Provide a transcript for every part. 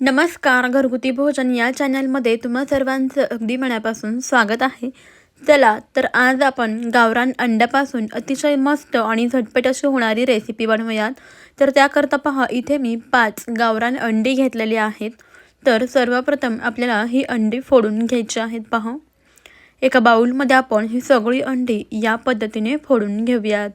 नमस्कार घरगुती भोजन या चॅनलमध्ये तुम्हा सर्वांचं अगदी मनापासून स्वागत आहे. चला तर आज आपण गावरान अंड्यापासून अतिशय मस्त आणि झटपट अशी होणारी रेसिपी बनवूयात. तर त्याकरता पहा इथे मी पाच गावरान अंडी घेतलेली आहेत. तर सर्वप्रथम आपल्याला ही अंडी फोडून घ्यायची आहेत पहा. एका बाऊलमध्ये आपण ही सगळी अंडी या पद्धतीने फोडून घेऊयात.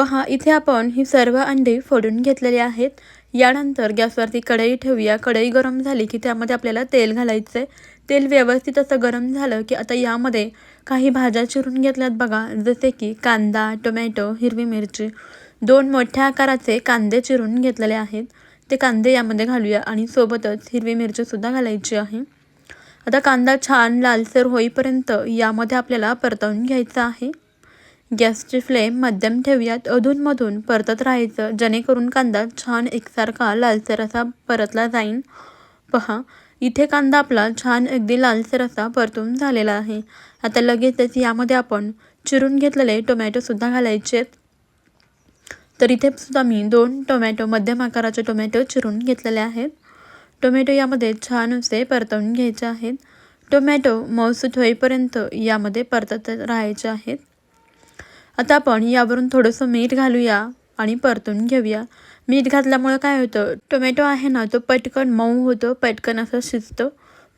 पहा इथे आपण ही सर्व अंडी फोडून घेतलेली आहेत. यानंतर गॅसवरती कढई ठेवूया. कढई गरम झाली की त्यामध्ये आपल्याला तेल घालायचं आहे तेल व्यवस्थित असं गरम झालं की आता यामध्ये काही भाज्या चिरून घेतल्यात बघा जसे की कांदा टोमॅटो हिरवी मिरची. दोन मोठ्या आकाराचे कांदे चिरून घेतलेले आहेत. ते कांदे यामध्ये घालूया आणि सोबतच हिरवी मिरचीसुद्धा घालायची आहे. आता कांदा छान लालसर होईपर्यंत यामध्ये आपल्याला परतवून घ्यायचं आहे. गॅसची फ्लेम मध्यम ठेवूयात. अधूनमधून परतत राहायचं. जेणेकरून कांदा छान एकसारखा लालसर असा परतला जाईल पहा इथे कांदा आपला छान अगदी लालसर असा परतून झालेला आहे. आता लगेचच यामध्ये आपण चिरून घेतलेले टोमॅटोसुद्धा घालायचे. आहेत तर इथे सुद्धा मी दोन टोमॅटो मध्यम आकाराचे टोमॅटो चिरून घेतलेले आहेत. टोमॅटो यामध्ये छान असे परतवून घ्यायचे आहेत. टोमॅटो मौसूत होईपर्यंत यामध्ये परतत राहायचे आहेत. आता आपण यावरून थोडंसं मीठ घालूया आणि परतून घेऊया. मीठ घातल्यामुळं काय होतं? टोमॅटो आहे ना तो पटकन मऊ होतो पटकन असं शिजतं.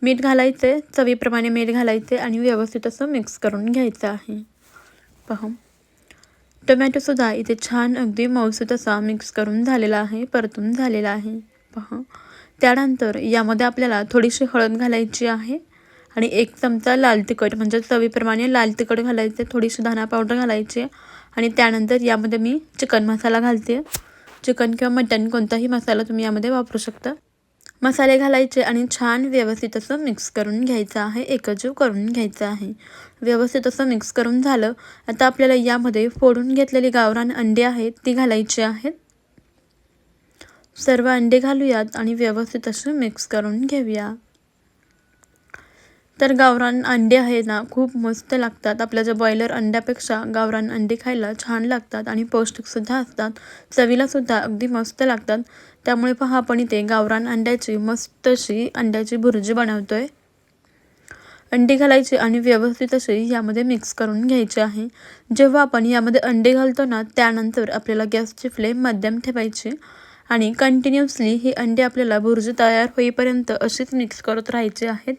मीठ घालायचे चवीप्रमाणे मीठ घालायचे आणि व्यवस्थित असं मिक्स करून घ्यायचं आहे. पहा. टोमॅटोसुद्धा इथे छान अगदी मऊसूत असा मिक्स करून झालेला आहे परतून झालेला आहे. पहा. त्यानंतर यामध्ये आपल्याला थोडीशी हळद घालायची आहे. आणि एक चमचा लाल तिखट म्हणजे चवीप्रमाणे लाल तिखट घालायचे थोडीशी धना पावडर घालायची. आणि त्यानंतर यामध्ये मी चिकन मसाला घालते. चिकन किंवा मटन कोणताही मसाला तुम्ही यामध्ये वापरू शकता. मसाले घालायचे आणि छान व्यवस्थित असं मिक्स करून घ्यायचं आहे एकजीव करून घ्यायचं आहे. व्यवस्थित असं मिक्स करून झालं आता आपल्याला यामध्ये फोडून घेतलेली गावरान अंडे आहेत ती घालायची आहेत. सर्व अंडे घालूयात आणि व्यवस्थित असं मिक्स करून घेऊया. तर गावरान अंडे आहे ना खूप मस्त लागतात. आपल्या ज्या बॉयलर अंड्यापेक्षा गावरान अंडे खायला छान लागतात आणि पौष्टिकसुद्धा असतात. चवीलासुद्धा अगदी मस्त लागतात. त्यामुळे पहा आपण इथे गावरान अंड्याची मस्त अशी अंड्याची भुर्जी बनवतो आहे अंडी घालायची आणि व्यवस्थित अशी यामध्ये मिक्स करून घ्यायची आहे. जेव्हा आपण यामध्ये अंडे घालतो ना त्यानंतर आपल्याला गॅसची फ्लेम मध्यम ठेवायची आणि कंटिन्युअसली ही अंडे आपल्याला भुर्जी तयार होईपर्यंत अशीच मिक्स करत राहायची आहेत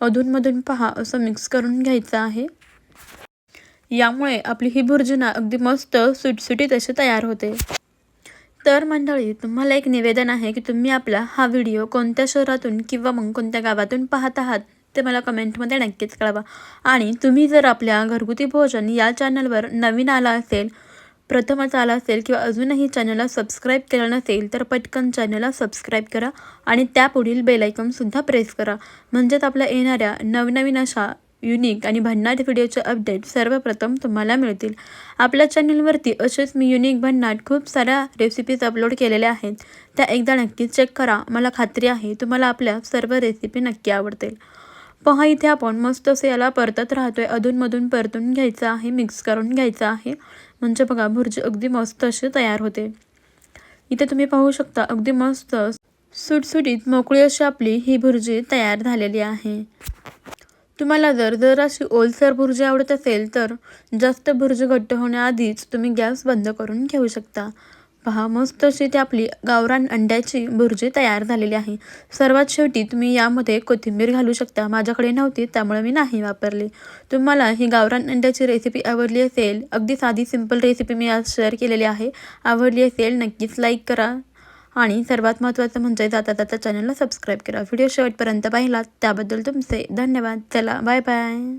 अधूनमधून पहा असं मिक्स करून घ्यायचं आहे. यामुळे आपली ही भुर्जना अगदी मस्त सुटसुटीत अशी तयार होते. तर मंडळी तुम्हाला एक निवेदन आहे की तुम्ही आपला हा व्हिडिओ कोणत्या शहरातून किंवा मग कोणत्या गावातून पाहत आहात ते मला कमेंटमध्ये नक्कीच कळवा. आणि तुम्ही जर आपल्या घरगुती भोजन या चॅनलवर नवीन आला असेल प्रथमच आला असेल किंवा अजूनही चॅनलला सबस्क्राईब केलं नसेल तर पटकन चॅनलला सबस्क्राईब करा आणि त्यापुढील बेलायकॉनसुद्धा प्रेस करा. म्हणजेच आपल्या येणाऱ्या नवनवीन अशा युनिक आणि भन्नाट व्हिडिओचे अपडेट सर्वप्रथम तुम्हाला मिळतील. आपल्या चॅनलवरती असेच मी युनिक भन्नाट खूप साऱ्या रेसिपीज अपलोड केलेल्या आहेत. त्या एकदा नक्कीच चेक करा. मला खात्री आहे तुम्हाला आपल्या सर्व रेसिपी नक्की आवडतील. पहा इथे आपण मस्त असं याला परतत राहतोय. अधूनमधून परतून घ्यायचं आहे मिक्स करून घ्यायचं आहे. म्हणजे बघा भुर्जी अगदी मस्त अशी तयार होते. इथे तुम्ही पाहू शकता अगदी मस्त सुटसुटीत मोकळी अशी आपली ही भुर्जी तयार झालेली आहे. तुम्हाला जर जर अशी ओलसर भुर्जी आवडत असेल तर जास्त भुर्जी घट्ट होण्याआधीच तुम्ही गॅस बंद करून घेऊ शकता. पहा मस्त अशी ती आपली गावरान अंड्याची भुर्जी तयार झालेली आहे. सर्वात शेवटी तुम्ही यामध्ये कोथिंबीर घालू शकता. माझ्याकडे नव्हती त्यामुळे मी नाही वापरली. तुम्हाला ही गावरान अंड्याची रेसिपी आवडली असेल अगदी साधी सिंपल रेसिपी मी आज शेअर केलेली आहे. आवडली असेल नक्कीच लाईक करा. आणि सर्वात महत्त्वाचं म्हणजे जाता जाता चॅनलला सबस्क्राईब करा. व्हिडिओ शेवटपर्यंत पाहिलात त्याबद्दल तुमचे धन्यवाद. चला बाय बाय